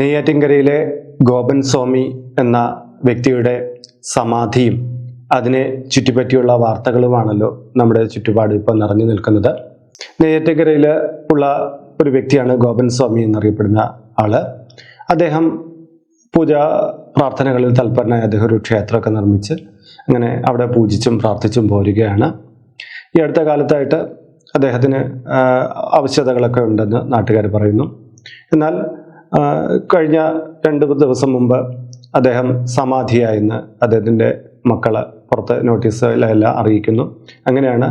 നെയ്യാറ്റിൻകരയിലെ ഗോപൻ സ്വാമി എന്ന വ്യക്തിയുടെ സമാധിയും അതിനെ ചുറ്റിപ്പറ്റിയുള്ള വാർത്തകളുമാണല്ലോ നമ്മുടെ ചുറ്റുപാട് ഇപ്പോൾ നിറഞ്ഞു നിൽക്കുന്നത്. നെയ്യാറ്റിൻകരയിൽ ഉള്ള ഒരു വ്യക്തിയാണ് ഗോപൻ സ്വാമി എന്നറിയപ്പെടുന്ന ആൾ. അദ്ദേഹം പൂജാ പ്രാർത്ഥനകളിൽ തൽപരനായ അദ്ദേഹം ഒരു ക്ഷേത്രമൊക്കെ നിർമ്മിച്ച് അങ്ങനെ അവിടെ പൂജിച്ചും പ്രാർത്ഥിച്ചും പോരുകയാണ്. ഈ അടുത്ത കാലത്തായിട്ട് അദ്ദേഹത്തിന് ആവശ്യതകളൊക്കെ ഉണ്ടെന്ന് നാട്ടുകാർ പറയുന്നു. എന്നാൽ കഴിഞ്ഞ രണ്ട് ദിവസം മുമ്പ് അദ്ദേഹം സമാധിയായെന്ന് അദ്ദേഹത്തിന്റെ മക്കൾ പുറത്ത് നോട്ടീസിലെല്ലാം അറിയിക്കുന്നു. അങ്ങനെയാണ്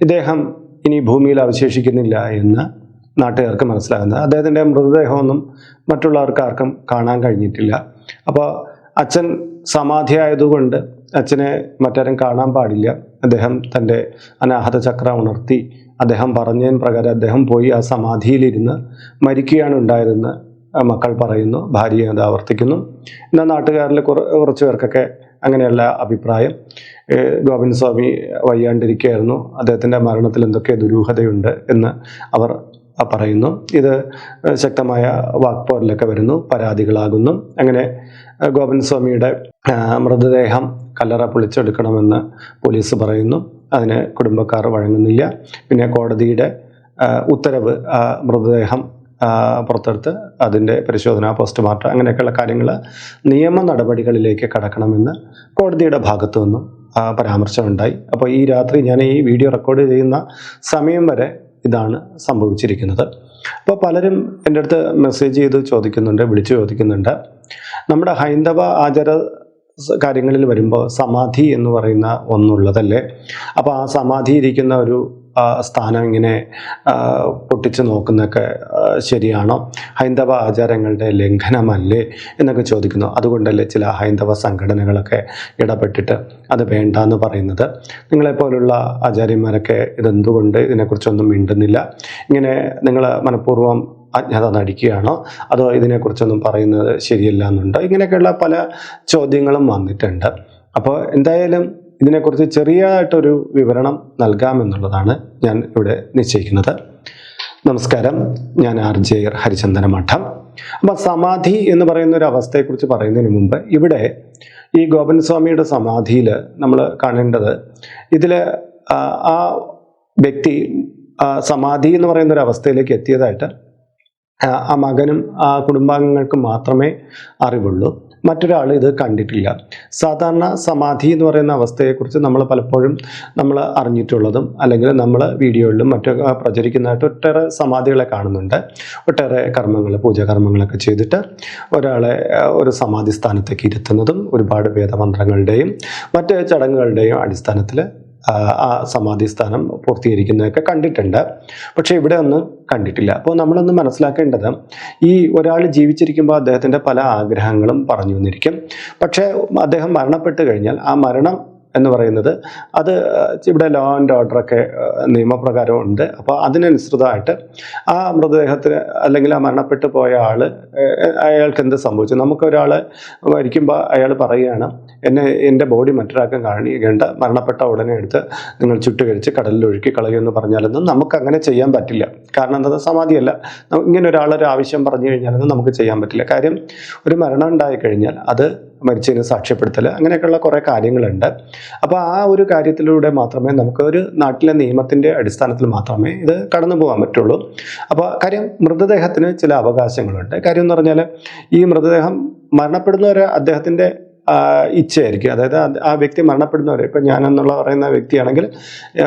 ഇദ്ദേഹം ഇനി ഭൂമിയിൽ അവശേഷിക്കുന്നില്ല എന്ന് നാട്ടുകാർക്ക് മനസ്സിലാകുന്നത്. അദ്ദേഹത്തിന്റെ മൃതദേഹമൊന്നും മറ്റുള്ളവർക്ക് ആർക്കും കാണാൻ കഴിഞ്ഞിട്ടില്ല. അപ്പോൾ അച്ഛൻ സമാധിയായതുകൊണ്ട് അച്ഛനെ മറ്റാരും കാണാൻ പാടില്ല. അദ്ദേഹം തന്റെ അനാഹത ചക്ര ഉണർത്തി അദ്ദേഹം പറഞ്ഞതിന് പ്രകാരം അദ്ദേഹം പോയി ആ സമാധിയിലിരുന്ന് മരിക്കുകയാണ് ഉണ്ടായതെന്ന് മക്കൾ പറയുന്നു ഭാര്യ അത് ആവർത്തിക്കുന്നു. എന്നാൽ നാട്ടുകാരിൽ കുറ കുറച്ച് പേർക്കൊക്കെ അങ്ങനെയല്ല അഭിപ്രായം. ഗോവിന്ദ് സ്വാമി വയ്യാണ്ടിരിക്കുകയായിരുന്നു. അദ്ദേഹത്തിന്റെ മരണത്തിൽ എന്തൊക്കെ ദുരൂഹതയുണ്ട് എന്ന് അവർ പറയുന്നു. ഇത് ശക്തമായ വാക്പോരിലൊക്കെ വരുന്നു പരാതികളാകുന്നു. അങ്ങനെ ഗോവിന്ദ് സ്വാമിയുടെ മൃതദേഹം കല്ലറ പൊളിച്ചെടുക്കണമെന്ന് പോലീസ് പറയുന്നു. അതിന് കുടുംബക്കാർ വഴങ്ങുന്നില്ല. പിന്നെ കോടതിയുടെ ഉത്തരവ് മൃതദേഹം പുറത്തെടുത്ത് അതിന്റെ പരിശോധന പോസ്റ്റ്മോർട്ടം അങ്ങനെയൊക്കെയുള്ള കാര്യങ്ങൾ നിയമ നടപടികളിലേക്ക് കടക്കണമെന്ന് കോടതിയുടെ ഭാഗത്തു നിന്നും പരാമർശമുണ്ടായി. അപ്പോൾ ഈ രാത്രി ഞാൻ ഈ വീഡിയോ റെക്കോർഡ് ചെയ്യുന്ന സമയം വരെ ഇതാണ് സംഭവിച്ചിരിക്കുന്നത്. അപ്പോൾ പലരും എന്റെ അടുത്ത് മെസ്സേജ് ചെയ്ത് ചോദിക്കുന്നുണ്ട് വിളിച്ചു ചോദിക്കുന്നുണ്ട്. നമ്മുടെ ഹൈന്ദവ ആചാര കാര്യങ്ങളിൽ വരുമ്പോൾ സമാധി എന്ന് പറയുന്ന ഒന്നുള്ളതല്ലേ? അപ്പോൾ ആ സമാധി ഇരിക്കുന്ന ഒരു സ്ഥാനം ഇങ്ങനെ പൊട്ടിച്ചു നോക്കുന്നൊക്കെ ശരിയാണോ? ഹൈന്ദവ ആചാരങ്ങളുടെ ലംഘനമല്ലേ എന്നൊക്കെ ചോദിക്കുന്നു. അതുകൊണ്ടല്ലേ ചില ഹൈന്ദവ സംഘടനകളൊക്കെ ഇടപെട്ടിട്ട് അത് വേണ്ട എന്ന് പറയുന്നത്? നിങ്ങളെപ്പോലുള്ള ആചാര്യന്മാരൊക്കെ ഇതെന്തുകൊണ്ട് ഇതിനെക്കുറിച്ചൊന്നും മിണ്ടുന്നില്ല? ഇങ്ങനെ നിങ്ങൾ മനഃപൂർവം അജ്ഞത നടിക്കുകയാണോ? അതോ ഇതിനെക്കുറിച്ചൊന്നും പറയുന്നത് ശരിയല്ല എന്നുണ്ടോ ഇങ്ങനെയൊക്കെയുള്ള പല ചോദ്യങ്ങളും വന്നിട്ടുണ്ട്. അപ്പോൾ എന്തായാലും ഇതിനെക്കുറിച്ച് ചെറിയതായിട്ടൊരു വിവരണം നൽകാമെന്നുള്ളതാണ് ഞാൻ ഇവിടെ നിശ്ചയിക്കുന്നത്. നമസ്കാരം. ഞാൻ ആർ ജെ ഹരിചന്ദന മഠം അപ്പം സമാധി എന്ന് പറയുന്ന ഒരു അവസ്ഥയെക്കുറിച്ച് പറയുന്നതിന് മുമ്പ് ഇവിടെ ഈ ഗോപൻ സ്വാമിയുടെ സമാധിയിൽ നമ്മൾ കാണേണ്ടത് ഇതിൽ ആ വ്യക്തി സമാധി എന്ന് പറയുന്ന ഒരു അവസ്ഥയിലേക്ക് എത്തിയതായിട്ട് ആ, മകനും ആ കുടുംബാംഗങ്ങൾക്കും മാത്രമേ അറിവുള്ളൂ. മറ്റൊരാൾ ഇത് കണ്ടിട്ടില്ല. സാധാരണ സമാധി എന്ന് പറയുന്ന അവസ്ഥയെക്കുറിച്ച് നമ്മൾ പലപ്പോഴും നമ്മൾ അറിഞ്ഞിട്ടുള്ളതും അല്ലെങ്കിൽ നമ്മൾ വീഡിയോകളിലും മറ്റൊക്കെ പ്രചരിക്കുന്നതായിട്ട് ഒട്ടേറെ സമാധികളെ കാണുന്നുണ്ട്. ഒട്ടേറെ കർമ്മങ്ങൾ പൂജാകർമ്മങ്ങളൊക്കെ ചെയ്തിട്ട് ഒരാളെ ഒരു സമാധി സ്ഥാനത്തേക്ക് ഇരുത്തുന്നതും ഒരുപാട് വേദമന്ത്രങ്ങളുടെയും മറ്റ് ചടങ്ങുകളുടെയും അടിസ്ഥാനത്തിൽ ആ, സമാധി സ്ഥാനം പൂർത്തീകരിക്കുന്നതൊക്കെ കണ്ടിട്ടുണ്ട്. പക്ഷേ ഇവിടെ ഒന്നും കണ്ടിട്ടില്ല. അപ്പോൾ നമ്മളൊന്ന് മനസ്സിലാക്കേണ്ടത് ഈ ഒരാൾ ജീവിച്ചിരിക്കുമ്പോൾ അദ്ദേഹത്തിന്റെ പല ആഗ്രഹങ്ങളും പറഞ്ഞു വന്നിരിക്കും. പക്ഷേ അദ്ദേഹം മരണപ്പെട്ട് കഴിഞ്ഞാൽ ആ മരണം എന്ന് പറയുന്നത്. അത് ഇവിടെ ലോ ആൻഡ് ഓർഡറൊക്കെ നിയമപ്രകാരം ഉണ്ട്. അപ്പോൾ അതിനനുസൃതമായിട്ട് ആ മൃതദേഹത്തിന് അല്ലെങ്കിൽ ആ മരണപ്പെട്ടു പോയ ആൾ അയാൾക്ക് എന്ത് സംഭവിച്ചു? നമുക്കൊരാൾ മരിക്കുമ്പോൾ അയാൾ പറയുകയാണ് എന്നെ എന്റെ ബോഡി മറ്റൊരാൾക്കും കാണിക്കേണ്ട മരണപ്പെട്ട ഉടനെ എടുത്ത് നിങ്ങൾ ചുട്ടുകരിച്ച് കടലിൽ ഒഴുക്കി കളയുമെന്ന് പറഞ്ഞാലൊന്നും നമുക്ക് അങ്ങനെ ചെയ്യാൻ പറ്റില്ല. കാരണം എന്താ സമാധിയല്ല. ഇങ്ങനെ ഒരാളൊരു ആവശ്യം പറഞ്ഞു കഴിഞ്ഞാലൊന്നും നമുക്ക് ചെയ്യാൻ പറ്റില്ല. കാര്യം ഒരു മരണം ഉണ്ടായി കഴിഞ്ഞാൽ അത് മരിച്ചതിന് സാക്ഷ്യപ്പെടുത്തൽ അങ്ങനെയൊക്കെയുള്ള കുറേ കാര്യങ്ങളുണ്ട്. അപ്പോൾ ആ ഒരു കാര്യത്തിലൂടെ മാത്രമേ നമുക്ക് ഒരു നാട്ടിലെ നിയമത്തിന്റെ അടിസ്ഥാനത്തിൽ മാത്രമേ ഇത് കടന്നു പോകാൻ പറ്റുള്ളൂ. അപ്പോൾ കാര്യം മൃതദേഹത്തിന് ചില അവകാശങ്ങളുണ്ട്. കാര്യം എന്ന് പറഞ്ഞാൽ ഈ മൃതദേഹം മരണപ്പെടുന്നവരെ അദ്ദേഹത്തിന്റെ ഇച്ഛയായിരിക്കും. അതായത് ആ വ്യക്തി മരണപ്പെടുന്നവരെ ഇപ്പം ഞാനെന്നുള്ള പറയുന്ന വ്യക്തിയാണെങ്കിൽ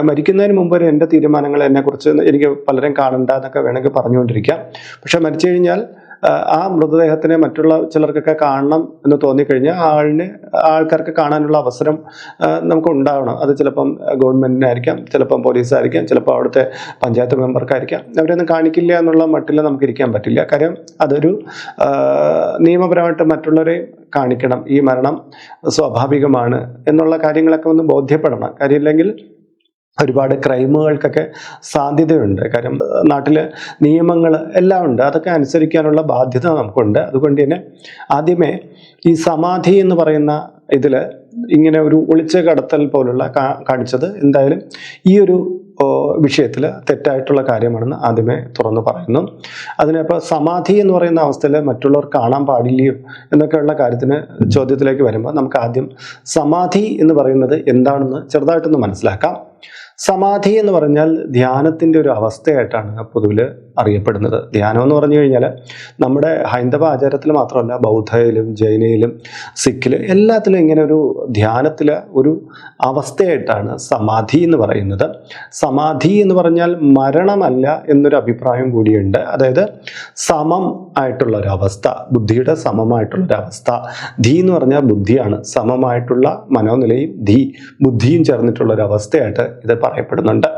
മരിക്കുന്നതിന് മുമ്പ് ഒരു എന്റെ തീരുമാനങ്ങൾ എന്നെക്കുറിച്ച് എനിക്ക് പലരും കാണണ്ട എന്നൊക്കെ വേണമെങ്കിൽ പറഞ്ഞുകൊണ്ടിരിക്കാം. പക്ഷേ മരിച്ചു കഴിഞ്ഞാൽ ആ, മൃതദേഹത്തിനെ മറ്റുള്ള ചിലർക്കൊക്കെ കാണണം എന്ന് തോന്നിക്കഴിഞ്ഞാൽ ആളിന് ആൾക്കാർക്ക് കാണാനുള്ള അവസരം നമുക്ക് ഉണ്ടാവണം അത് ചിലപ്പം ഗവൺമെന്റിനായിരിക്കാം ചിലപ്പം പോലീസായിരിക്കാം ചിലപ്പോൾ അവിടുത്തെ പഞ്ചായത്ത് മെമ്പർക്കായിരിക്കാം. അവരൊന്നും കാണിക്കില്ല എന്നുള്ള മട്ടിൽ നമുക്ക് ഇരിക്കാൻ പറ്റില്ല. കാര്യം അതൊരു നിയമപരമായിട്ട് മറ്റുള്ളവരെ കാണിക്കണം. ഈ മരണം സ്വാഭാവികമാണ് എന്നുള്ള കാര്യങ്ങളൊക്കെ ഒന്ന് ബോധ്യപ്പെടണം. കാര്യമില്ലെങ്കിൽ ഒരുപാട് ക്രൈമുകൾക്കൊക്കെ സാധ്യതയുണ്ട്. കാര്യം നാട്ടിൽ നിയമങ്ങൾ എല്ലാം ഉണ്ട്. അതൊക്കെ അനുസരിക്കാനുള്ള ബാധ്യത നമുക്കുണ്ട്. അതുകൊണ്ട് തന്നെ ആദ്യമേ ഈ സമാധി എന്ന് പറയുന്ന ഇതിൽ ഇങ്ങനെ ഒരു ഒളിച്ച കടത്തൽ പോലുള്ള കാണിച്ചത് എന്തായാലും ഈ ഒരു വിഷയത്തിൽ തെറ്റായിട്ടുള്ള കാര്യമാണെന്ന് ആദ്യമേ തുറന്നു പറയുന്നു. അതിനിപ്പോൾ സമാധി എന്ന് പറയുന്ന അവസ്ഥയിൽ മറ്റുള്ളവർ കാണാൻ പാടില്ലയോ എന്നൊക്കെയുള്ള കാര്യത്തിന് ചോദ്യത്തിലേക്ക് വരുമ്പോൾ നമുക്ക് ആദ്യം സമാധി എന്ന് പറയുന്നത് എന്താണെന്ന് ചെറുതായിട്ടൊന്ന് മനസ്സിലാക്കാം. സമാധി എന്ന് പറഞ്ഞാൽ ധ്യാനത്തിന്റെ ഒരു അവസ്ഥയായിട്ടാണ് പൊതുവിൽ അറിയപ്പെടുന്നത്. ധ്യാനം എന്ന് പറഞ്ഞു കഴിഞ്ഞാൽ നമ്മുടെ ഹൈന്ദവ ആചാരത്തിൽ മാത്രമല്ല ബൗദ്ധയിലും ജൈനയിലും സിഖിലും എല്ലാത്തിലും ഇങ്ങനെ ഒരു ധ്യാനത്തിലെ ഒരു അവസ്ഥയായിട്ടാണ് സമാധി എന്ന് പറയുന്നത്. സമാധി എന്ന് പറഞ്ഞാൽ മരണമല്ല എന്നൊരു അഭിപ്രായം കൂടിയുണ്ട്. അതായത് സമം ആയിട്ടുള്ള ഒരു അവസ്ഥ ബുദ്ധിയുടെ സമമായിട്ടുള്ള ഒരു അവസ്ഥ ധീ എന്ന് പറഞ്ഞാൽ ബുദ്ധിയാണ്. സമമായിട്ടുള്ള മനോനിലയും ധീ ബുദ്ധിയും ചേർന്നിട്ടുള്ള ഒരു അവസ്ഥയായിട്ട് ഇത് പറയപ്പെടുന്നുണ്ട്.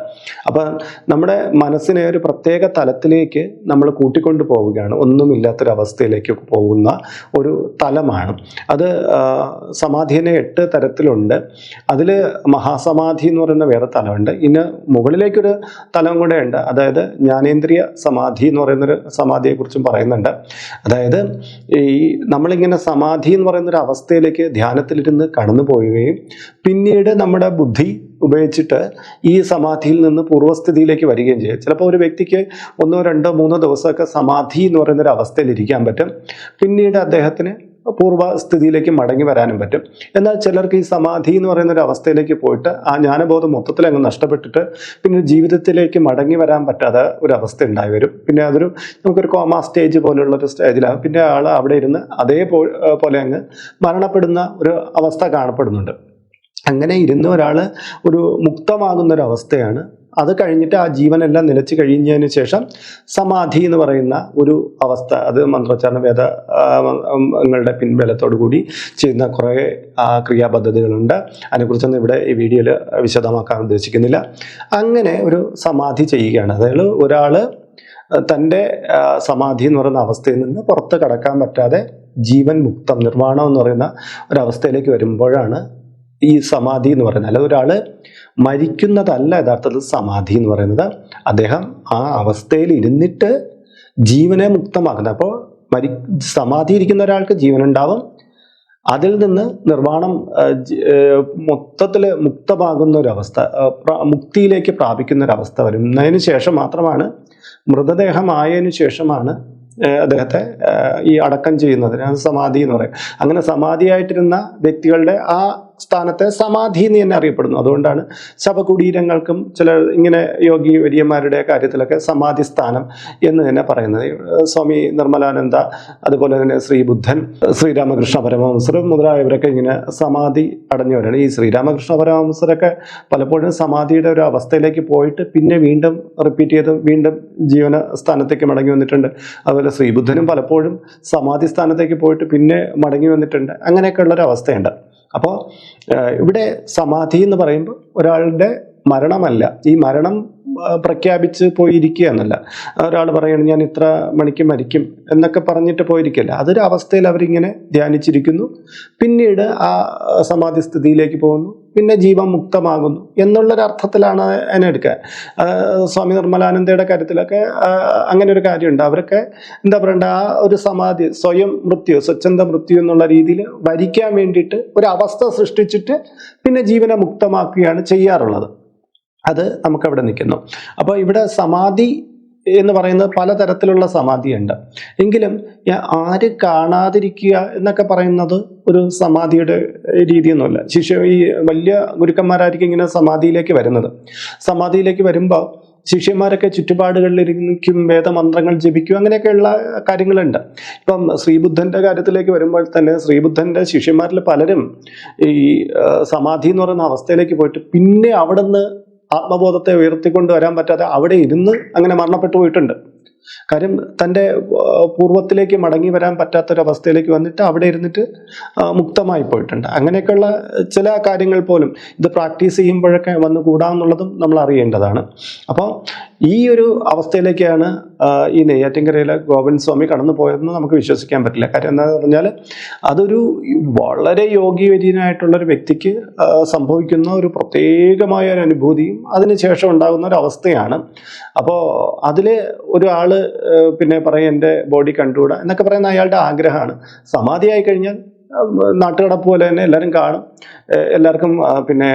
അപ്പം നമ്മുടെ മനസ്സിനെ ഒരു പ്രത്യേക തലത്തിലേക്ക് നമ്മൾ കൂട്ടിക്കൊണ്ടു പോവുകയാണ്. ഒന്നുമില്ലാത്തൊരവസ്ഥയിലേക്ക് പോകുന്ന ഒരു തലമാണ്. അത് സമാധിനെ എട്ട് തരത്തിലുണ്ട്. അതിൽ മഹാസമാധി എന്ന് പറയുന്ന വേറെ തലമുണ്ട്. ഇന്ന് മുകളിലേക്കൊരു തലം കൂടെ ഉണ്ട്. അതായത് ജ്ഞാനേന്ദ്രിയ സമാധി എന്ന് പറയുന്നൊരു സമാധിയെക്കുറിച്ചും പറയുന്നുണ്ട്. അതായത് ഈ നമ്മളിങ്ങനെ സമാധി എന്ന് പറയുന്നൊരു അവസ്ഥയിലേക്ക് ധ്യാനത്തിലിരുന്ന് കടന്നു പോവുകയും പിന്നീട് നമ്മുടെ ബുദ്ധി ഉപയോഗിച്ചിട്ട് ഈ സമാധിയിൽ നിന്ന് പൂർവസ്ഥിതിയിലേക്ക് വരികയും ചെയ്യും. ചിലപ്പോൾ ഒരു വ്യക്തിക്ക് ഒന്നോ രണ്ടോ മൂന്നോ ദിവസമൊക്കെ സമാധി എന്ന് പറയുന്ന ഒരു അവസ്ഥയിൽ ഇരിക്കാൻ പറ്റും. പിന്നീട് അദ്ദേഹത്തിന് പൂർവസ്ഥിതിയിലേക്ക് മടങ്ങി വരാനും പറ്റും. എന്നാൽ ചിലർക്ക് ഈ സമാധി എന്ന് പറയുന്ന ഒരു അവസ്ഥയിലേക്ക് പോയിട്ട് ആ ജ്ഞാനബോധം മൊത്തത്തിൽ അങ്ങ് നഷ്ടപ്പെട്ടിട്ട് പിന്നെ ജീവിതത്തിലേക്ക് മടങ്ങി വരാൻ പറ്റാതെ ഒരു അവസ്ഥ ഉണ്ടായി വരും. പിന്നെ അതൊരു നമുക്കൊരു കോമ സ്റ്റേജ് പോലുള്ള ഒരു സ്റ്റേജിലാണ് പിന്നെ ആൾ അവിടെ ഇരുന്ന് അതേപോലെ പോലെ അങ്ങ് മരണപ്പെടുന്ന ഒരു അവസ്ഥ കാണപ്പെടുന്നുണ്ട്. അങ്ങനെ ഇരുന്ന ഒരാൾ ഒരു മുക്തമാകുന്ന ഒരു അവസ്ഥയാണ് അത് കഴിഞ്ഞിട്ട് ആ ജീവനെല്ലാം നിലച്ചു കഴിഞ്ഞതിന് ശേഷം സമാധി എന്ന് പറയുന്ന ഒരു അവസ്ഥ അത് മന്ത്രോച്ചാരണ വേദ പിൻബലത്തോടു കൂടി ചെയ്യുന്ന കുറേ ക്രിയാപദ്ധതികളുണ്ട്. അതിനെക്കുറിച്ചൊന്നും ഇവിടെ ഈ വീഡിയോയിൽ വിശദമാക്കാൻ ഉദ്ദേശിക്കുന്നില്ല. അങ്ങനെ ഒരു സമാധി ചെയ്യുകയാണ്. അതായത് ഒരാൾ തന്റെ സമാധി എന്ന് പറയുന്ന അവസ്ഥയിൽ നിന്ന് പുറത്ത് കടക്കാൻ പറ്റാതെ ജീവൻ മുക്തം നിർവാണം എന്ന് പറയുന്ന ഒരവസ്ഥയിലേക്ക് വരുമ്പോഴാണ് ഈ സമാധി എന്ന് പറയുന്നത്. അല്ല ഒരാൾ മരിക്കുന്നതല്ല യഥാർത്ഥത്തിൽ സമാധി എന്ന് പറയുന്നത്. അദ്ദേഹം ആ അവസ്ഥയിൽ ഇരുന്നിട്ട് ജീവനെ മുക്തമാക്കുന്നത് അപ്പോൾ മരി സമാധി ഇരിക്കുന്ന ഒരാൾക്ക് ജീവനുണ്ടാവും. അതിൽ നിന്ന് നിർവാണം മൊത്തത്തിൽ മുക്തമാകുന്ന ഒരു അവസ്ഥ മുക്തിയിലേക്ക് പ്രാപിക്കുന്ന ഒരു അവസ്ഥ വരുന്നതിന് ശേഷം മാത്രമാണ് മൃതദേഹമായതിനു ശേഷമാണ് അദ്ദേഹത്തെ ഈ അടക്കം ചെയ്യുന്നതിന് സമാധി എന്ന് പറയും. അങ്ങനെ സമാധിയായിട്ടിരുന്ന വ്യക്തികളുടെ ആ സ്ഥാനത്തെ സമാധി എന്ന് തന്നെ അറിയപ്പെടുന്നു. അതുകൊണ്ടാണ് ശവകുടീരങ്ങൾക്കും ചില ഇങ്ങനെ യോഗി വര്യന്മാരുടെ കാര്യത്തിലൊക്കെ സമാധി സ്ഥാനം എന്ന് തന്നെ പറയുന്നത്. സ്വാമി നിർമ്മലാനന്ദ അതുപോലെ തന്നെ ശ്രീ ബുദ്ധൻ ശ്രീരാമകൃഷ്ണ പരമഹംസർ മുതലായവരൊക്കെ ഇങ്ങനെ സമാധി അടഞ്ഞവരാണ്. ഈ ശ്രീരാമകൃഷ്ണ പരമഹംസരൊക്കെ പലപ്പോഴും സമാധിയുടെ ഒരു അവസ്ഥയിലേക്ക് പോയിട്ട് പിന്നെ വീണ്ടും റിപ്പീറ്റ് ചെയ്ത് വീണ്ടും ജീവന സ്ഥാനത്തേക്ക് മടങ്ങി വന്നിട്ടുണ്ട്. അതുപോലെ ശ്രീബുദ്ധനും പലപ്പോഴും സമാധി സ്ഥാനത്തേക്ക് പോയിട്ട് പിന്നെ മടങ്ങി വന്നിട്ടുണ്ട്. അങ്ങനെയൊക്കെ ഒരു അവസ്ഥയുണ്ട് അപ്പോൾ ഇവിടെ സമാധി എന്ന് പറയുമ്പോൾ ഒരാളുടെ മരണമല്ല. ഈ മരണം പ്രഖ്യാപിച്ച് പോയിരിക്കുക എന്നല്ല. ഒരാൾ പറയുന്നത് ഞാൻ ഇത്ര മണിക്ക് മരിക്കും എന്നൊക്കെ പറഞ്ഞിട്ട് പോയിരിക്കില്ല അതൊരു അവസ്ഥയിൽ അവരിങ്ങനെ ധ്യാനിച്ചിരിക്കുന്നു. പിന്നീട് ആ സമാധി സ്ഥിതിയിലേക്ക് പോകുന്നു. പിന്നെ ജീവൻ മുക്തമാകുന്നു എന്നുള്ളൊരു അർത്ഥത്തിലാണ് അതിനെ എടുക്കുക സ്വാമി നിർമ്മലാനന്ദയുടെ കാര്യത്തിലൊക്കെ അങ്ങനെ ഒരു കാര്യമുണ്ട്. അവരൊക്കെ എന്താ പറയണ്ട ആ ഒരു സമാധി സ്വയം മൃത്യു സ്വച്ഛന്ത മൃത്യു എന്നുള്ള രീതിയിൽ വരിക്കാൻ വേണ്ടിയിട്ട് ഒരു അവസ്ഥ സൃഷ്ടിച്ചിട്ട് പിന്നെ ജീവനെ മുക്തമാക്കുകയാണ് ചെയ്യാറുള്ളത്. അത് നമുക്കവിടെ നിൽക്കുന്നു. അപ്പോൾ ഇവിടെ സമാധി എന്ന് പറയുന്നത് പലതരത്തിലുള്ള സമാധിയുണ്ട്. എങ്കിലും ആര് കാണാതിരിക്കുക എന്നൊക്കെ പറയുന്നത് ഒരു സമാധിയുടെ രീതിയൊന്നുമല്ല. ശിഷ്യ ഈ വലിയ ഗുരുക്കന്മാരായിരിക്കും ഇങ്ങനെ സമാധിയിലേക്ക് വരുന്നത്. സമാധിയിലേക്ക് വരുമ്പോൾ ശിഷ്യന്മാരൊക്കെ ചുറ്റുപാടുകളിലിരിക്കും വേദമന്ത്രങ്ങൾ ജപിക്കും അങ്ങനെയൊക്കെയുള്ള കാര്യങ്ങളുണ്ട്. ഇപ്പം ശ്രീബുദ്ധന്റെ കാര്യത്തിലേക്ക് വരുമ്പോൾ തന്നെ ശ്രീബുദ്ധന്റെ ശിഷ്യന്മാരിൽ പലരും ഈ സമാധി എന്ന് പറയുന്ന അവസ്ഥയിലേക്ക് പോയിട്ട് പിന്നെ അവിടെ ആത്മബോധത്തെ ഉയർത്തിക്കൊണ്ട് വരാൻ പറ്റാതെ അവിടെ ഇരുന്ന് അങ്ങനെ മരണപ്പെട്ടു പോയിട്ടുണ്ട്. കാര്യം തന്റെ പൂർവത്തിലേക്ക് മടങ്ങി വരാൻ പറ്റാത്തൊരവസ്ഥയിലേക്ക് വന്നിട്ട് അവിടെ ഇരുന്നിട്ട് മുക്തമായി പോയിട്ടുണ്ട്. അങ്ങനെയൊക്കെയുള്ള ചില കാര്യങ്ങൾ പോലും ഇത് പ്രാക്ടീസ് ചെയ്യുമ്പോഴൊക്കെ വന്ന് കൂടാമെന്നുള്ളതും നമ്മൾ അറിയേണ്ടതാണ്. അപ്പോൾ ഈ ഒരു അവസ്ഥയിലേക്കാണ് ഈ നെയ്യാറ്റിൻകരയിലെ ഗോവിന്ദ് സ്വാമി കടന്നു പോയതെന്ന് നമുക്ക് വിശ്വസിക്കാൻ പറ്റില്ല. കാര്യം എന്താണെന്ന് പറഞ്ഞാൽ അതൊരു വളരെ യോഗിവര്യനായിട്ടുള്ളൊരു വ്യക്തിക്ക് സംഭവിക്കുന്ന ഒരു പ്രത്യേകമായ ഒരു അനുഭൂതിയും അതിനുശേഷം ഉണ്ടാകുന്ന ഒരു അവസ്ഥയാണ്. അപ്പോൾ അതിൽ ഒരാൾ പിന്നെ പറയും എന്റെ ബോഡി കണ്ടുകൂടാ എന്നൊക്കെ പറയുന്ന അയാളുടെ ആഗ്രഹമാണ്. സമാധിയായി കഴിഞ്ഞാൽ നാട്ടുകടപ്പ് പോലെ തന്നെ എല്ലാവരും കാണും. എല്ലാവർക്കും പിന്നെ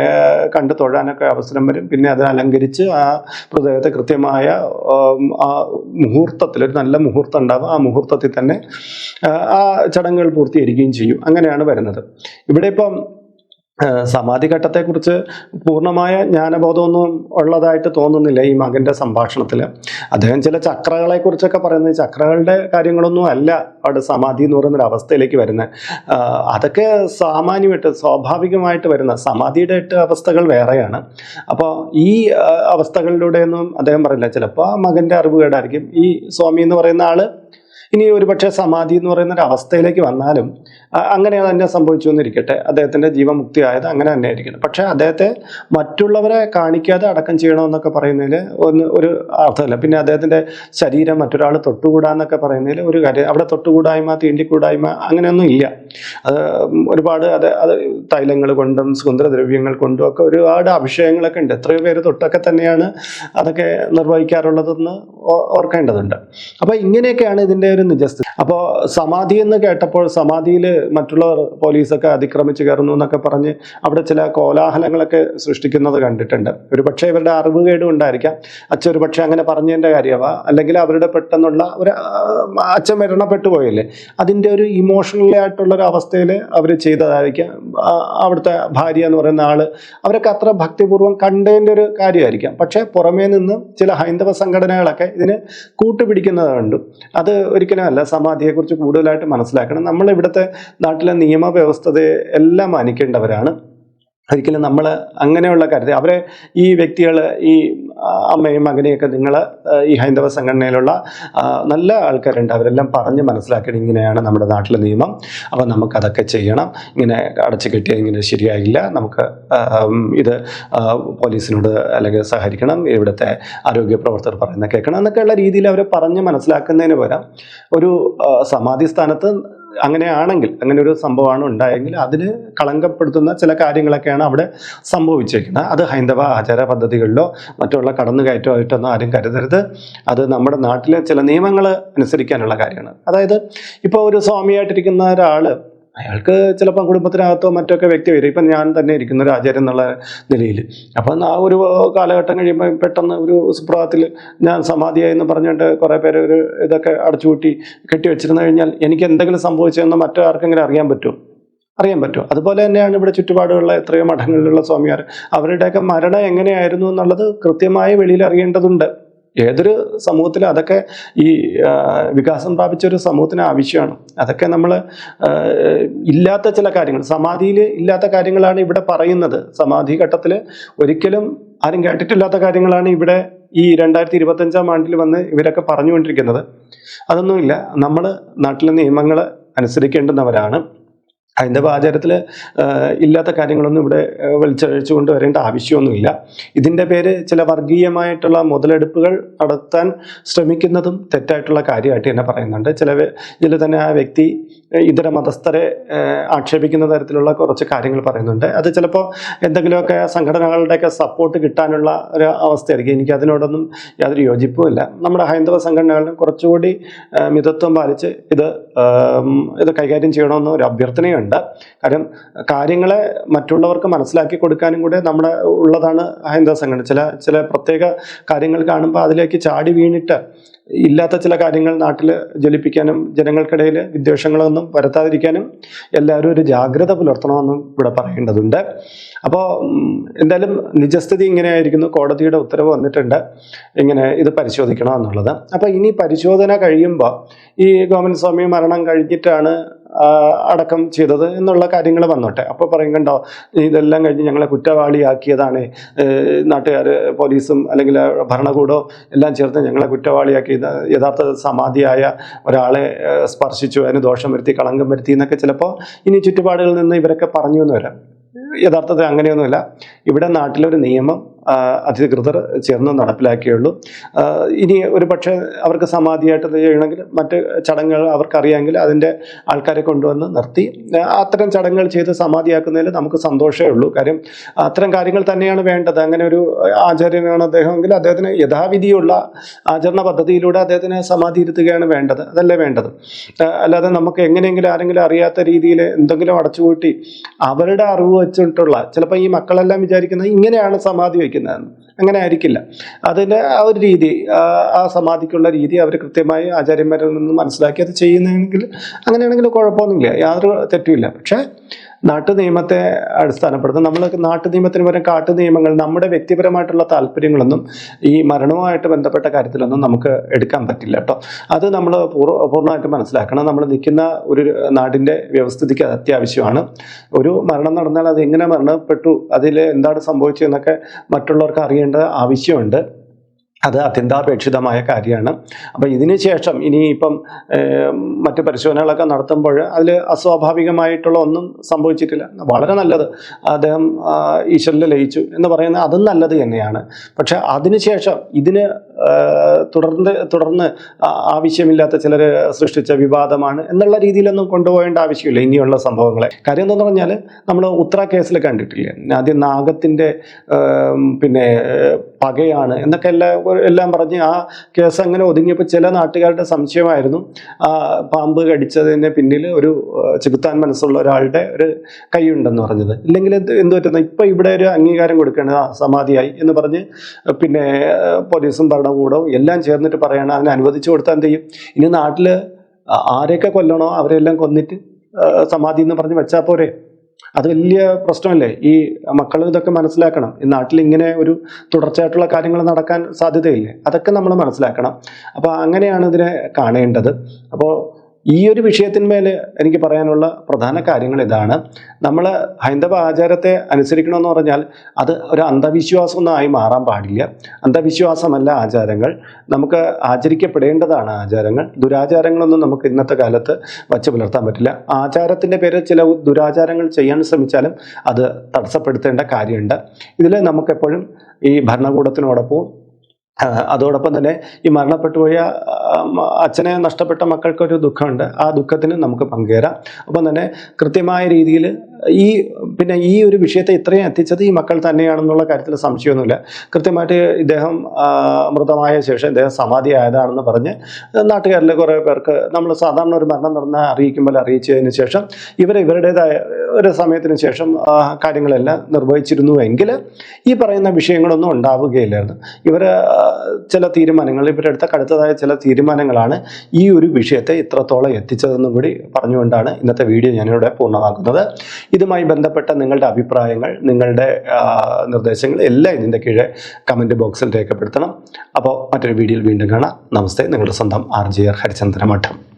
കണ്ടു തൊഴാനൊക്കെ അവസരം വരും. പിന്നെ അത് അലങ്കരിച്ച് ആ മൃതദേഹത്തെ കൃത്യമായ ആ മുഹൂർത്തത്തിൽ ഒരു നല്ല മുഹൂർത്തം ഉണ്ടാവും. ആ മുഹൂർത്തത്തിൽ തന്നെ ആ, ചടങ്ങുകൾ പൂർത്തീകരിക്കുകയും ചെയ്യും. അങ്ങനെയാണ് വരുന്നത്. ഇവിടെ ഇപ്പം സമാധി ഘട്ടത്തെക്കുറിച്ച് പൂർണമായ ജ്ഞാനബോധമൊന്നും ഉള്ളതായിട്ട് തോന്നുന്നില്ല ഈ മകന്റെ സംഭാഷണത്തിൽ അദ്ദേഹം ചില ചക്രകളെ കുറിച്ചൊക്കെ പറയുന്നത് ചക്രകളുടെ കാര്യങ്ങളൊന്നും അല്ല അവിടെ സമാധി എന്ന് പറയുന്ന ഒരു അവസ്ഥയിലേക്ക് വരുന്നത്. അതൊക്കെ സാമാന്യമായിട്ട് സ്വാഭാവികമായിട്ട് വരുന്ന സമാധിയുടെ എട്ട് അവസ്ഥകൾ വേറെയാണ്. അപ്പോൾ ഈ അവസ്ഥകളിലൂടെയൊന്നും അദ്ദേഹം പറയില്ല. ചിലപ്പോൾ ആ അറിവ് കേടായിരിക്കും. ഈ സ്വാമി എന്ന് പറയുന്ന ആൾ ഇനി ഒരുപക്ഷെ സമാധി എന്ന് പറയുന്ന ഒരു അവസ്ഥയിലേക്ക് വന്നാലും അങ്ങനെ തന്നെ സംഭവിച്ചു എന്നിരിക്കട്ടെ. അദ്ദേഹത്തിന്റെ ജീവമുക്തി മുക്തിയായത് അങ്ങനെ തന്നെ ആയിരിക്കണം പക്ഷേ അദ്ദേഹത്തെ മറ്റുള്ളവരെ കാണിക്കാതെ അടക്കം ചെയ്യണമെന്നൊക്കെ പറയുന്നതിൽ ഒന്ന് ഒരു അർത്ഥമില്ല. പിന്നെ അദ്ദേഹത്തിന്റെ ശരീരം മറ്റൊരാൾ തൊട്ടുകൂടാന്നൊക്കെ പറയുന്നതിൽ ഒരു കാര്യം. അവിടെ തൊട്ടുകൂടായ്മ തീണ്ടിക്കൂടായ്മ അങ്ങനെയൊന്നും ഇല്ല. അത് ഒരുപാട് അത് അത് തൈലങ്ങൾ കൊണ്ടും സുഗന്ധദ്രവ്യങ്ങൾ കൊണ്ടും ഒക്കെ ഒരുപാട് അഭിഷേകങ്ങളൊക്കെ ഉണ്ട്. എത്രയോ പേര് തൊട്ടൊക്കെ തന്നെയാണ് അതൊക്കെ നിർവഹിക്കാറുള്ളതെന്ന് ഓർക്കേണ്ടതുണ്ട്. അപ്പോൾ ഇങ്ങനെയൊക്കെയാണ് ഇതിന്റെ ഒരു നിജസ്ഥിതി. അപ്പോൾ സമാധി എന്ന് കേട്ടപ്പോൾ സമാധിയിൽ മറ്റുള്ളവർ പോലീസൊക്കെ അതിക്രമിച്ച് കയറുന്നു എന്നൊക്കെ പറഞ്ഞ് അവിടെ ചില കോലാഹലങ്ങളൊക്കെ സൃഷ്ടിക്കുന്നത് കണ്ടിട്ടുണ്ട്. ഒരു പക്ഷേ ഇവരുടെ അറിവുകേടും ഉണ്ടായിരിക്കാം. അച്ഛൻ ഒരു പക്ഷേ അങ്ങനെ പറഞ്ഞതിന്റെ കാര്യമാവാ അല്ലെങ്കിൽ അവരുടെ പെട്ടെന്നുള്ള ഒരു അച്ഛൻ മരണപ്പെട്ടു പോയല്ലേ? അതിന്റെ ഒരു ഇമോഷണലി ആയിട്ടുള്ള ഒരു അവസ്ഥയിൽ അവർ ചെയ്തതായിരിക്കാം. അവിടുത്തെ ഭാര്യ എന്ന് പറയുന്ന ആൾ അവരൊക്കെ അത്ര ഭക്തിപൂർവം കണ്ടതിന്റെ ഒരു കാര്യമായിരിക്കാം. പക്ഷേ പുറമേ നിന്ന് ചില ഹൈന്ദവ സംഘടനകളൊക്കെ ഇതിന് കൂട്ടുപിടിക്കുന്നത് കണ്ടു. അത് ഒരിക്കലും അല്ല. സമാധിയെക്കുറിച്ച് കൂടുതലായിട്ട് മനസ്സിലാക്കണം. നമ്മൾ ഇവിടുത്തെ നാട്ടിലെ നിയമവ്യവസ്ഥതയെ എല്ലാം മാനിക്കേണ്ടവരാണ്. ഒരിക്കലും നമ്മൾ അങ്ങനെയുള്ള കാര്യത്തിൽ അവരെ ഈ വ്യക്തികൾ ഈ അമ്മയും മകനെയൊക്കെ നിങ്ങൾ ഈ ഹൈന്ദവ സംഘടനയിലുള്ള നല്ല ആൾക്കാരുണ്ട്. അവരെല്ലാം പറഞ്ഞ് മനസ്സിലാക്കണം ഇങ്ങനെയാണ് നമ്മുടെ നാട്ടിലെ നിയമം. അപ്പം നമുക്കതൊക്കെ ചെയ്യണം. ഇങ്ങനെ അടച്ചു കെട്ടിയാൽ ഇങ്ങനെ ശരിയായില്ല. നമുക്ക് ഇത് പോലീസിനോട് അല്ലെങ്കിൽ സഹകരിക്കണം. ഇവിടുത്തെ ആരോഗ്യ പ്രവർത്തകർ പറയുന്ന കേൾക്കണം. എന്നൊക്കെയുള്ള രീതിയിൽ അവരെ പറഞ്ഞ് മനസ്സിലാക്കുന്നതിന് പകരം ഒരു സമാധി സ്ഥാനത്ത് അങ്ങനെയാണെങ്കിൽ അങ്ങനെ ഒരു സംഭവമാണ് ഉണ്ടായെങ്കിൽ അതിന് കളങ്കപ്പെടുത്തുന്ന ചില കാര്യങ്ങളൊക്കെയാണ് അവിടെ സംഭവിച്ചേക്കുന്നത്. അത് ഹൈന്ദവ ആചാര പദ്ധതികളിലോ മറ്റുള്ള കടന്നുകയറ്റമായിട്ടൊന്നും ആരും കരുതരുത്. അത് നമ്മുടെ നാട്ടിലെ ചില നിയമങ്ങൾ അനുസരിക്കാനുള്ള കാര്യമാണ്. അതായത് ഇപ്പോൾ ഒരു സ്വാമിയായിട്ടിരിക്കുന്ന ഒരാൾ അയാൾക്ക് ചിലപ്പോൾ കുടുംബത്തിനകത്തോ മറ്റൊക്കെ വ്യക്തി വരും. ഇപ്പം ഞാൻ തന്നെ ഇരിക്കുന്ന ഒരു ആചാര്യം എന്നുള്ള നിലയിൽ. അപ്പം ആ ഒരു കാലഘട്ടം കഴിയുമ്പോൾ പെട്ടെന്ന് ഒരു സുപ്രഭാതത്തിൽ ഞാൻ സമാധിയായി എന്ന് പറഞ്ഞിട്ട് കുറേ പേര് ഒരു ഇതൊക്കെ അടച്ചുകൂട്ടി കെട്ടി വെച്ചിരുന്നു കഴിഞ്ഞാൽ എനിക്ക് എന്തെങ്കിലും സംഭവിച്ചതെന്ന് മറ്റാർക്കെങ്കിലും അറിയാൻ പറ്റും അറിയാൻ പറ്റും അതുപോലെ തന്നെയാണ് ഇവിടെ ചുറ്റുപാടുള്ള എത്രയോ മഠങ്ങളിലുള്ള സ്വാമിമാർ. അവരുടെയൊക്കെ മരണം എങ്ങനെയായിരുന്നു എന്നുള്ളത് കൃത്യമായി വെളിയിൽ അറിയേണ്ടതുണ്ട്. ഏതൊരു സമൂഹത്തിലും അതൊക്കെ ഈ വികാസം പ്രാപിച്ച ഒരു സമൂഹത്തിന് ആവശ്യമാണ്. അതൊക്കെ നമ്മൾ ഇല്ലാത്ത ചില കാര്യങ്ങൾ സമാധിയിൽ ഇല്ലാത്ത കാര്യങ്ങളാണ് ഇവിടെ പറയുന്നത്. സമാധി ഘട്ടത്തിൽ ഒരിക്കലും ആരും കേട്ടിട്ടില്ലാത്ത കാര്യങ്ങളാണ് ഇവിടെ ഈ രണ്ടായിരത്തി ഇരുപത്തഞ്ചാം ആണ്ടിൽ വന്ന് ഇവരൊക്കെ പറഞ്ഞുകൊണ്ടിരിക്കുന്നത്. അതൊന്നുമില്ല. നമ്മൾ നാട്ടിലെ നിയമങ്ങൾ അനുസരിക്കേണ്ടുന്നവരാണ്. ഹൈന്ദവ ആചാരത്തിൽ ഇല്ലാത്ത കാര്യങ്ങളൊന്നും ഇവിടെ വലിച്ചഴിച്ചു കൊണ്ട് വരേണ്ട ആവശ്യമൊന്നുമില്ല. ഇതിന്റെ പേര് ചില വർഗീയമായിട്ടുള്ള മുതലെടുപ്പുകൾ നടത്താൻ ശ്രമിക്കുന്നതും തെറ്റായിട്ടുള്ള കാര്യമായിട്ട് തന്നെ പറയുന്നുണ്ട്. ചില ഇതിൽ തന്നെ ആ വ്യക്തി ഇതര മതസ്ഥരെ ആക്ഷേപിക്കുന്ന തരത്തിലുള്ള കുറച്ച് കാര്യങ്ങൾ പറയുന്നുണ്ട്. അത് ചിലപ്പോൾ എന്തെങ്കിലുമൊക്കെ സംഘടനകളുടെയൊക്കെ സപ്പോർട്ട് കിട്ടാനുള്ള ഒരു അവസ്ഥയായിരിക്കും. എനിക്ക് അതിനോടൊന്നും യാതൊരു യോജിപ്പുമില്ല നമ്മുടെ ഹൈന്ദവ സംഘടനകളിലും കുറച്ചുകൂടി മിതത്വം പാലിച്ച് ഇത് ഇത് കൈകാര്യം ചെയ്യണമെന്ന് ഒരു അഭ്യർത്ഥനയുണ്ട്. കാര്യം കാര്യങ്ങളെ മറ്റുള്ളവർക്ക് മനസ്സിലാക്കി കൊടുക്കാനും കൂടെ നമ്മുടെ ഉള്ളതാണ് ഹൈന്ദവ സംഘടന. ചില ചില പ്രത്യേക കാര്യങ്ങൾ കാണുമ്പോൾ അതിലേക്ക് ചാടി വീണിട്ട് ഇല്ലാത്ത ചില കാര്യങ്ങൾ നാട്ടിൽ ജ്വലിപ്പിക്കാനും ജനങ്ങൾക്കിടയിൽ വിദ്വേഷങ്ങളൊന്നും വരുത്താതിരിക്കാനും എല്ലാവരും ഒരു ജാഗ്രത പുലർത്തണമെന്നും ഇവിടെ പറയേണ്ടതുണ്ട്. അപ്പോൾ എന്തായാലും നിജസ്ഥിതി ഇങ്ങനെയായിരിക്കുന്നു. കോടതിയുടെ ഉത്തരവ് വന്നിട്ടുണ്ട്. ഇങ്ങനെ ഇത് പരിശോധിക്കണം എന്നുള്ളത് അപ്പോൾ ഇനി പരിശോധന കഴിയുമ്പോൾ ഈ ഗവൺമെന്റ് സ്വാമി മരണം കഴിഞ്ഞിട്ടാണ് അടക്കം ചെയ്തത് എന്നുള്ള കാര്യങ്ങൾ വന്നോട്ടെ. അപ്പോൾ പറയും കണ്ടോ ഇതെല്ലാം കഴിഞ്ഞ് ഞങ്ങളെ കുറ്റവാളിയാക്കിയതാണ് നാട്ടുകാർ പോലീസും അല്ലെങ്കിൽ ഭരണകൂടവും എല്ലാം ചേർത്ത് ഞങ്ങളെ കുറ്റവാളിയാക്കി. ഇത് യഥാർത്ഥ സമാധിയായ ഒരാളെ സ്പർശിച്ചു അതിന് ദോഷം വരുത്തി കളങ്കം വരുത്തി എന്നൊക്കെ ചിലപ്പോൾ ഇനി ചുറ്റുപാടുകളിൽ നിന്ന് ഇവരൊക്കെ പറഞ്ഞു എന്ന് വരാം. യഥാർത്ഥത്തിൽ അങ്ങനെയൊന്നുമില്ല. ഇവിടെ നാട്ടിലൊരു നിയമം അധികൃതർ ചേർന്ന് നടപ്പിലാക്കിയുള്ളൂ. ഇനി ഒരു പക്ഷേ അവർക്ക് സമാധിയായിട്ട് ചെയ്യണമെങ്കിൽ മറ്റ് ചടങ്ങുകൾ അവർക്കറിയാമെങ്കിൽ അതിന്റെ ആൾക്കാരെ കൊണ്ടുവന്ന് നിർത്തി. അത്തരം ചടങ്ങുകൾ ചെയ്ത് സമാധിയാക്കുന്നതിൽ നമുക്ക് സന്തോഷമേ ഉള്ളൂ. കാര്യം അത്തരം കാര്യങ്ങൾ തന്നെയാണ് വേണ്ടത്. അങ്ങനെ ഒരു ആചാര്യനാണ് അദ്ദേഹമെങ്കിൽ അദ്ദേഹത്തിന് യഥാവിധിയുള്ള ആചരണ പദ്ധതിയിലൂടെ അദ്ദേഹത്തിന് സമാധി ഇരുത്തുകയാണ് വേണ്ടത്. അതല്ലേ വേണ്ടത്. അല്ലാതെ നമുക്ക് എങ്ങനെയെങ്കിലും ആരെങ്കിലും അറിയാത്ത രീതിയിൽ എന്തെങ്കിലും അടച്ചുപൂട്ടി അവരുടെ അറിവ് വെച്ചിട്ടുള്ള ചിലപ്പോൾ ഈ മക്കളെല്ലാം വിചാരിക്കുന്നത് ഇങ്ങനെയാണ് സമാധി വയ്ക്കുന്നതെന്ന് അങ്ങനെ ആയിരിക്കില്ല. അതിന്റെ ആ ഒരു രീതി ആ സമാധിക്കുള്ള രീതി അവർ കൃത്യമായി ആചാര്യന്മാരിൽ നിന്ന് മനസ്സിലാക്കി അത് ചെയ്യുന്നതെങ്കിൽ അങ്ങനെയാണെങ്കിൽ കുഴപ്പമൊന്നുമില്ല. യാതൊരു തെറ്റുമില്ല. പക്ഷേ നാട്ടു നിയമത്തെ അടിസ്ഥാനപ്പെടുത്തും. നമ്മൾ നാട്ടു നിയമത്തിന് പകരം കാട്ടു നിയമങ്ങൾ നമ്മുടെ വ്യക്തിപരമായിട്ടുള്ള താല്പര്യങ്ങളൊന്നും ഈ മരണവുമായിട്ട് ബന്ധപ്പെട്ട കാര്യത്തിലൊന്നും നമുക്ക് എടുക്കാൻ പറ്റില്ല കേട്ടോ. അത് നമ്മൾ പൂർണമായിട്ട് മനസ്സിലാക്കണം. നമ്മൾ നിൽക്കുന്ന ഒരു നാടിന്റെ വ്യവസ്ഥിതിക്ക് അത് അത്യാവശ്യമാണ്. ഒരു മരണം നടന്നാൽ അത് എങ്ങനെ മരണപ്പെട്ടു? അതിൽ എന്താണ് സംഭവിച്ചതെന്നൊക്കെ മറ്റുള്ളവർക്ക് അറിയേണ്ട ആവശ്യമുണ്ട്. അത് അത്യന്താപേക്ഷിതമായ കാര്യമാണ്. അപ്പോൾ ഇതിന് ശേഷം ഇനി ഇപ്പം മറ്റ് പരിശോധനകളൊക്കെ നടത്തുമ്പോൾ അതിൽ അസ്വാഭാവികമായിട്ടുള്ള ഒന്നും സംഭവിച്ചിട്ടില്ല. വളരെ നല്ലത്. അദ്ദേഹം ആ, ഈശ്വരനിൽ ലയിച്ചു എന്ന് പറയുന്നത് അതും നല്ലത് തന്നെയാണ്. പക്ഷെ അതിനുശേഷം ഇതിന് തുടർന്ന് തുടർന്ന് ആവശ്യമില്ലാത്ത ചിലർ സൃഷ്ടിച്ച വിവാദമാണ് എന്നുള്ള രീതിയിലൊന്നും കൊണ്ടുപോകേണ്ട ആവശ്യമില്ല ഇനിയുള്ള സംഭവങ്ങളെ. കാര്യം എന്താണെന്ന് പറഞ്ഞാൽ നമ്മൾ ഉത്തര കേസിൽ കണ്ടിട്ടില്ലേ? ആദ്യം നാഗത്തിന്റെ പിന്നെ പകയാണ് എന്നൊക്കെ എല്ലാം എല്ലാം പറഞ്ഞ് ആ കേസ് അങ്ങനെ ഒതുങ്ങിയപ്പോൾ ചില നാട്ടുകാരുടെ സംശയമായിരുന്നു. ആ പാമ്പ് കടിച്ചതിന് പിന്നിൽ ഒരു ചെകുത്താൻ മനസ്സുള്ള ഒരാളുടെ ഒരു കൈയുണ്ടെന്ന് പറഞ്ഞത്. ഇല്ലെങ്കിൽ എന്ത് എന്ത് പറ്റുന്ന? ഇപ്പം ഇവിടെ ഒരു അംഗീകാരം കൊടുക്കേണ്ടത് ആ സമാധിയായി എന്ന് പറഞ്ഞ് പിന്നെ പോലീസും ഭരണകൂടവും എല്ലാം ചേർന്നിട്ട് പറയണം അതിനെ അനുവദിച്ചു കൊടുത്താൽ എന്ത് ചെയ്യും? ഇനി നാട്ടിൽ ആരെയൊക്കെ കൊല്ലണോ? അവരെല്ലാം കൊന്നിട്ട് സമാധി എന്ന് പറഞ്ഞ് വെച്ചാൽ പോരെ? അത് വലിയ പ്രശ്നമല്ലേ? ഈ മക്കൾ ഇതൊക്കെ മനസ്സിലാക്കണം. ഈ നാട്ടിൽ ഇങ്ങനെ ഒരു തുടർച്ചയായിട്ടുള്ള കാര്യങ്ങൾ നടക്കാൻ സാധ്യതയില്ലേ? അതൊക്കെ നമ്മൾ മനസ്സിലാക്കണം. അപ്പോൾ അങ്ങനെയാണ് ഇതിനെ കാണേണ്ടത്. അപ്പോൾ ഈ ഒരു വിഷയത്തിന്മേൽ എനിക്ക് പറയാനുള്ള പ്രധാന കാര്യങ്ങൾ ഇതാണ്. നമ്മൾ ഹൈന്ദവ ആചാരത്തെ അനുസരിക്കണമെന്ന് പറഞ്ഞാൽ അത് ഒരു അന്ധവിശ്വാസമൊന്നായി മാറാൻ പാടില്ല. അന്ധവിശ്വാസമല്ല ആചാരങ്ങൾ. നമുക്ക് ആചരിക്കപ്പെടേണ്ടതാണ് ആചാരങ്ങൾ. ദുരാചാരങ്ങളൊന്നും നമുക്ക് ഇന്നത്തെ കാലത്ത് വച്ച് പുലർത്താൻ പറ്റില്ല. ആചാരത്തിന്റെ പേരിൽ ചില ദുരാചാരങ്ങൾ ചെയ്യാൻ ശ്രമിച്ചാലും അത് തടസ്സപ്പെടുത്തേണ്ട കാര്യമുണ്ട്. ഇതിൽ നമുക്കെപ്പോഴും ഈ ഭരണകൂടത്തിനോടൊപ്പം അതോടൊപ്പം തന്നെ ഈ മരണപ്പെട്ടു പോയ അച്ഛനെ നഷ്ടപ്പെട്ട മക്കൾക്കൊരു ദുഃഖമുണ്ട്. ആ ദുഃഖത്തിന് നമുക്ക് പങ്കുചേരാം. ഒപ്പം തന്നെ കൃത്യമായ രീതിയിൽ ഈ പിന്നെ ഈ ഒരു വിഷയത്തെ ഇത്രയും എത്തിച്ചത് ഈ മക്കൾ തന്നെയാണെന്നുള്ള കാര്യത്തിൽ സംശയമൊന്നുമില്ല. കൃത്യമായിട്ട് ഇദ്ദേഹം മൃതമായ ശേഷം ഇദ്ദേഹം സമാധി ആയതാണെന്ന് പറഞ്ഞ് നാട്ടുകാരിലെ കുറേ പേർക്ക് നമ്മൾ സാധാരണ ഒരു മരണം നടന്ന അറിയിക്കുമ്പോൾ അറിയിച്ചതിന് ശേഷം ഇവർ ഇവരുടേതായ ഒരു സമയത്തിന് ശേഷം കാര്യങ്ങളെല്ലാം നിർവഹിച്ചിരുന്നു എങ്കിൽ ഈ പറയുന്ന വിഷയങ്ങളൊന്നും ഉണ്ടാവുകയില്ലായിരുന്നു. ഇവർ ചില തീരുമാനങ്ങൾ ഇവരെടുത്ത കടുത്തതായ ചില തീരുമാനങ്ങളാണ് ഈ ഒരു വിഷയത്തെ ഇത്രത്തോളം എത്തിച്ചതെന്നും കൂടി പറഞ്ഞുകൊണ്ടാണ് ഇന്നത്തെ വീഡിയോ ഞാനിവിടെ പൂർണമാക്കുന്നത്. ഇതുമായി ബന്ധപ്പെട്ട നിങ്ങളുടെ അഭിപ്രായങ്ങൾ നിങ്ങളുടെ നിർദ്ദേശങ്ങൾ എല്ലാം ഇതിന്റെ കീഴെ കമന്റ് ബോക്സിൽ രേഖപ്പെടുത്തണം. അപ്പോൾ മറ്റൊരു വീഡിയോയിൽ വീണ്ടും കാണാം. നമസ്തേ. നിങ്ങളുടെ സ്വന്തം ആർ ജി ആർ ഹരിചന്ദ്ര മഠം